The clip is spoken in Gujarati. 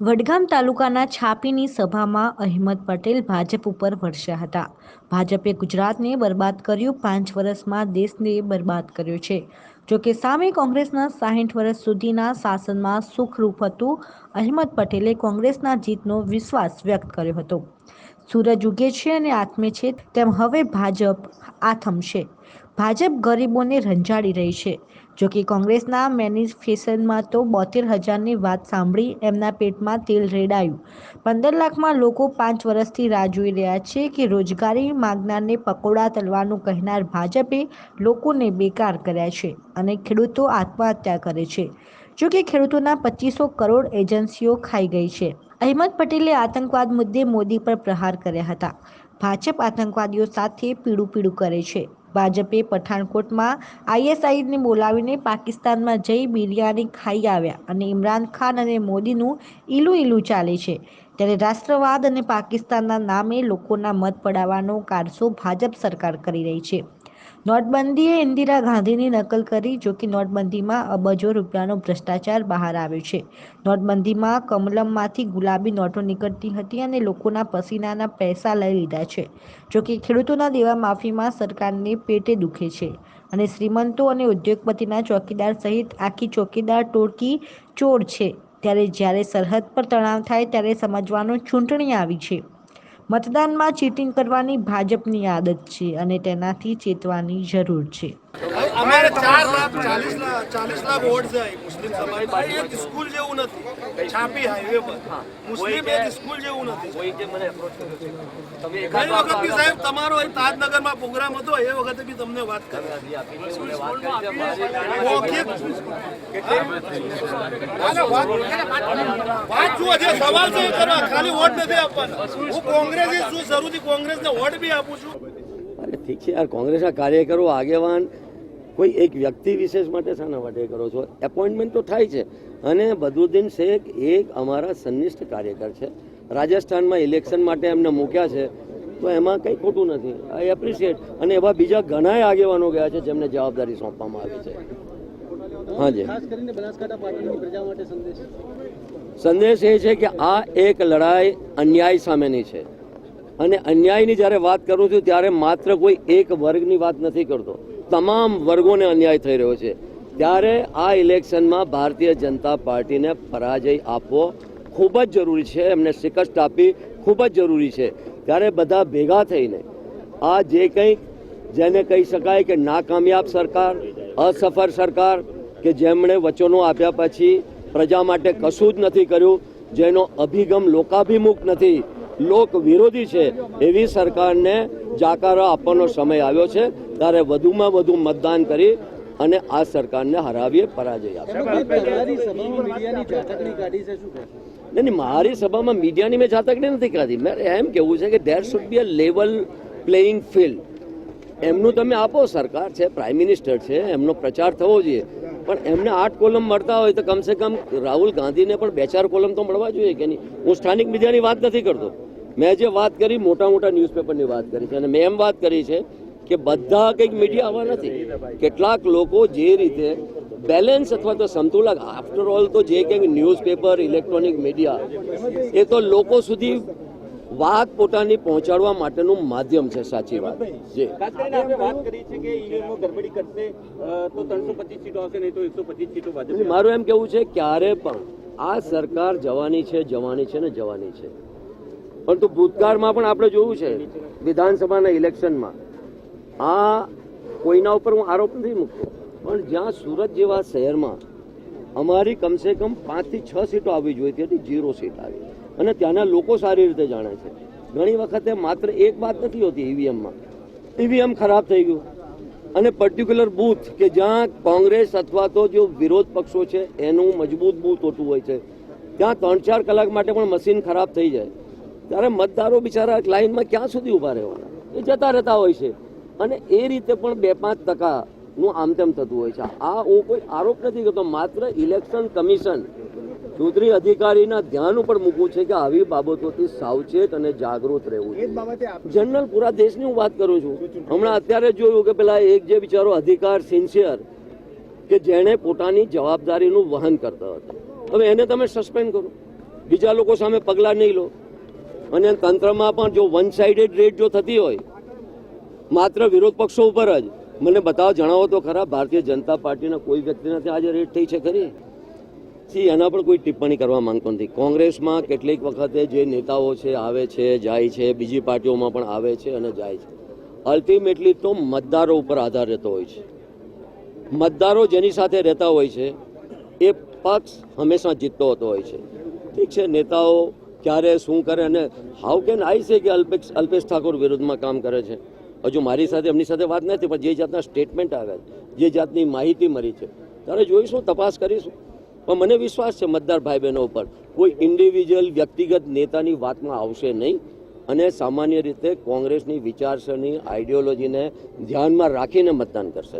વડગામ તાલુકાના છાપીની સભામાં અહેમદ પટેલ ભાજપ ઉપર વરસ્યા હતા. ભાજપે ગુજરાતને બરબાદ કર્યું પાંચ વર્ષમાં દેશને બરબાદ કર્યો છે. જોકે સામે કોંગ્રેસના સાહીઠ વર્ષ સુધીના શાસનમાં સુખરૂપ હતું, અહેમદ પટેલે કોંગ્રેસના જીતનો વિશ્વાસ વ્યક્ત કર્યો હતો. સૂરજ ઉગે છે અને આથમે છે, તેમ હવે ભાજપ આથમશે ભાજપ ગરીબોને રંજાડી રહી છે. જોકે કોંગ્રેસના મેનિફેશનમાં તો બોતેર હજારની વાત સાંભળી એમના પેટમાં તેલ રેડાયું. પંદર લાખમાં લોકો પાંચ વર્ષથી રાહ જોઈ રહ્યા છે કે રોજગારી માગનારને પકોડા તલવાનું કહેનાર ભાજપે લોકોને બેકાર કર્યા છે અને ખેડૂતો આત્મહત્યા કરે છે. જોકે ખેડૂતોના પચીસો કરોડ એજન્સીઓ ખાઈ ગઈ છે. અહેમદ પટેલે આતંકવાદ મુદ્દે મોદી પર પ્રહાર કર્યા હતા. ભાજપ આતંકવાદીઓ સાથે પીડું પીડું કરે છે. ભાજપે પઠાણકોટમાં આઈએસઆઈને બોલાવીને પાકિસ્તાનમાં જઈ બિરયાની ખાઈ આવ્યા અને ઇમરાન ખાન અને મોદીનું ઈલું ઈલું ચાલે છે. ત્યારે રાષ્ટ્રવાદ અને પાકિસ્તાનના નામે લોકોના મત પડાવવાનો કારસો ભાજપ સરકાર કરી રહી છે. નોટબંધીએ ઇન્દિરા ગાંધીની નકલ કરી જો કે નોટબંધીમાં અબજો રૂપિયાનો ભ્રષ્ટાચાર બહાર આવ્યો છે. નોટબંધીમાં કમલમમાંથી ગુલાબી નોટો નીકળતી હતી અને લોકોના પસીનાના પૈસા લઈ લીધા છે. જો કે ખેડૂતોના દેવા માફીમાં સરકારને પેટે દુખે છે અને શ્રીમંતો અને ઉદ્યોગપતિના ચોકીદાર સહિત આખી ચોકીદાર ટોળકી ચોર છે. ત્યારે જ્યારે સરહદ પર તણાવ થાય ત્યારે સમજવાનો ચૂંટણી આવી છે. મતદાનમાં ચીટિંગ કરવાની ભાજપની આદત છે અને તેનાથી ચેતવાની જરૂર છે. અમારે ચાર લાખ ચાલીસ લાખ ચાલીસ લાખ વોટ છે મુસ્લિમ સમાજ ભાઈ એક સ્કૂલ જેવું નથી. છાપી હાઈવે પર. મુસ્લિમ એક સ્કૂલ જેવું નથી. જે એકાદ વખત બી સાહેબ તમારો અહીં તાજનગરમાં પ્રોગ્રામ હતો એ વખતે બી તમને વાત કરી. વાત સવાલ છે કરવા. ખાલી વોટ નથી આપવાના. હું કોંગ્રેસી છું કોંગ્રેસને વોટ બી આપું છું. અરે ઠીક છે યાર કોંગ્રેસના કાર્યકરો આગેવાન કોઈ એક વ્યક્તિ વિશેષ માટે શાના માટે કરો છો? એપોઇન્ટમેન્ટ તો થાય છે. અને બદરુદ્દીન શેખ એક અમારા સંનિષ્ઠ કાર્યકર છે. રાજસ્થાનમાં ઇલેક્શન માટે એમને મૂક્યા છે. તો એમાં કંઈ ખોટું નથી. આઈ એપ્રિશિએટ અને એવા બીજા ઘણાય આગેવાનો ગયા છે જેમને જવાબદારી સોંપવામાં આવી છે. હા હાજી સંદેશ એ છે કે આ એક લડાઈ અન્યાય સામેની છે. અને અન્યાયની જ્યારે વાત કરું છું ત્યારે માત્ર કોઈ એક વર્ગની વાત નથી કરતો. તમામ વર્ગોને અન્યાય થઈ રહ્યો છે. ત્યારે આ ઇલેક્શનમાં ભારતીય જનતા પાર્ટીને પરાજય આપવો ખૂબ જ જરૂરી છે. એમને શિકસ્ત આપી ખૂબ જ જરૂરી છે. ત્યારે બધા ભેગા થઈને આ જે કંઈક જેને કહી શકાય કે નાકામયાબ સરકાર, અસફળ સરકાર કે જેમણે વચનો આપ્યા પછી પ્રજા માટે કશું જ નથી કર્યું, જેનો અભિગમ લોકાભિમુખ નથી લોક વિરોધી છે, એવી સરકારને જાકારો આપવાનો સમય આવ્યો છે. ત્યારે વધુમાં વધુ મતદાન કરી અને આ સરકારને હરાવીએ પરાજય આપે. નહીં મારી સભામાં મીડિયાની મેં જાતકડી નથી કાઢી. મેં એમ કેવું છે કે there should be a level playing field એમનું તમે આપો સરકાર છે પ્રાઇમ મિનિસ્ટર છે એમનો પ્રચાર થવો જોઈએ. પણ એમને આઠ કોલમ મળતા હોય તો કમસે કમ રાહુલ ગાંધીને પણ બે ચાર કોલમ તો મળવા જોઈએ કે નહીં? હું સ્થાનિક મીડિયાની વાત નથી કરતો. મેં જે વાત કરી મોટા મોટા ન્યૂઝપેપરની વાત કરી છે અને મેં એમ વાત કરી છે કે બધા કંઈક મીડિયા આવા નથી. કેટલાક લોકો જે રીતે બેલેન્સ અથવા તો સંતુલક આફ્ટર ઓલ તો જે કંઈક ન્યૂઝપેપર ઇલેક્ટ્રોનિક મીડિયા એ તો લોકો સુધી વાત પોતાની પહોંચાડવા માટેનું માધ્યમ છે સાચી વાત. જે ખાસ કરીને આપણે વાત કરી છે કે ઈવીએમમાં ગડબડી કરશે તો ત્રણસો પચીસ સીટો આવશે નહીં તો એકસો પચીસ સીટો ભાજપ મારું એમ કેવું છે ક્યારે પણ આ સરકાર જવાની છે જવાની છે ને જવાની છે. પરંતુ ભૂતકાળમાં પણ આપણે જોયું છે વિધાનસભાના ઇલેક્શનમાં આ કોઈના ઉપર હું આરોપ નથી મૂકતો. પણ જ્યાં સુરત જેવા શહેરમાં અમારી કમસે કમ પાંચથી છ સીટો આવવી જોઈતી હતી જીરો સીટ આવી. અને ત્યાંના લોકો સારી રીતે જાણે છે. ઘણી વખતે માત્ર એક વાત નથી હોતી ઈવીએમમાં. ઈવીએમ ખરાબ થઈ ગયું. અને પર્ટિક્યુલર બૂથ કે જ્યાં કોંગ્રેસ અથવા તો જો વિરોધ પક્ષો છે, એનું મજબૂત બૂથ હોતું હોય છે. ત્યાં ત્રણ ચાર કલાક માટે પણ મશીન ખરાબ થઈ જાય. ત્યારે મતદારો બિચારા લાઇનમાં ક્યાં સુધી ઊભા રહેવાના? એ જતા રહેતા હોય છે. અને એ રીતે પણ બે પાંચ ટકા નું આમ તેમ થતું હોય છે. આ હું કોઈ આરોપ નથી કરતો માત્ર ઇલેક્શન કમિશન ચૂંટણી અધિકારીના ધ્યાન ઉપર મૂકવું છે કે આવી બાબતોથી સાવચેત અને જાગૃત રહેવું જનરલ પૂરા દેશની હું વાત કરું છું. હમણાં અત્યારે જોયું કે પેલા એક જે બિચારો અધિકાર સિન્સિયર કે જેણે પોતાની જવાબદારીનું વહન કરતો હતો. હવે એને તમે સસ્પેન્ડ કરો. બીજા લોકો સામે પગલાં નહીં લો. અને તંત્રમાં પણ જો વન સાઇડેડ રેડ જો થતી હોય માત્ર વિરોધ પક્ષો ઉપર જ. મને બતાવો, જણાવો તો ખરા, ભારતીય જનતા પાર્ટીના કોઈ વ્યક્તિનાથી આજે રેટ થઈ છે ખરી? સી, એના પર કોઈ ટિપ્પણી કરવા માંગતો નથી. કોંગ્રેસમાં કેટલીક વખતે જે નેતાઓ છે, આવે છે, જાય છે, બીજી પાર્ટીઓમાં પણ આવે છે અને જાય છે. અલ્ટિમેટલી તો મતદારો ઉપર આધાર રહેતો હોય છે. મતદારો જેની સાથે રહેતા હોય છે, એ પક્ષ હંમેશા જીતતો હોતો હોય છે. ઠીક છે, નેતાઓ ક્યારે શું કરે અને હાઉ કેન આઈ છે કે અલ્પેશ અલ્પેશ ઠાકોર વિરુદ્ધમાં કામ કરે છે? હજુ મારી સાથે, એમની સાથે વાત નથી, પણ જે જાતના સ્ટેટમેન્ટ આવ્યા છે જે જાતની માહિતી મળી છે ત્યારે જોઈશું, તપાસ કરીશું. પણ મને વિશ્વાસ છે મતદાર ભાઈ બહેનો ઉપર, કોઈ ઇન્ડિવિજ્યુઅલ વ્યક્તિગત નેતાની વાતમાં આવશે નહીં. અને સામાન્ય રીતે કોંગ્રેસની વિચારસરણી આઈડિયોલોજીને ધ્યાનમાં રાખીને મતદાન કરશે.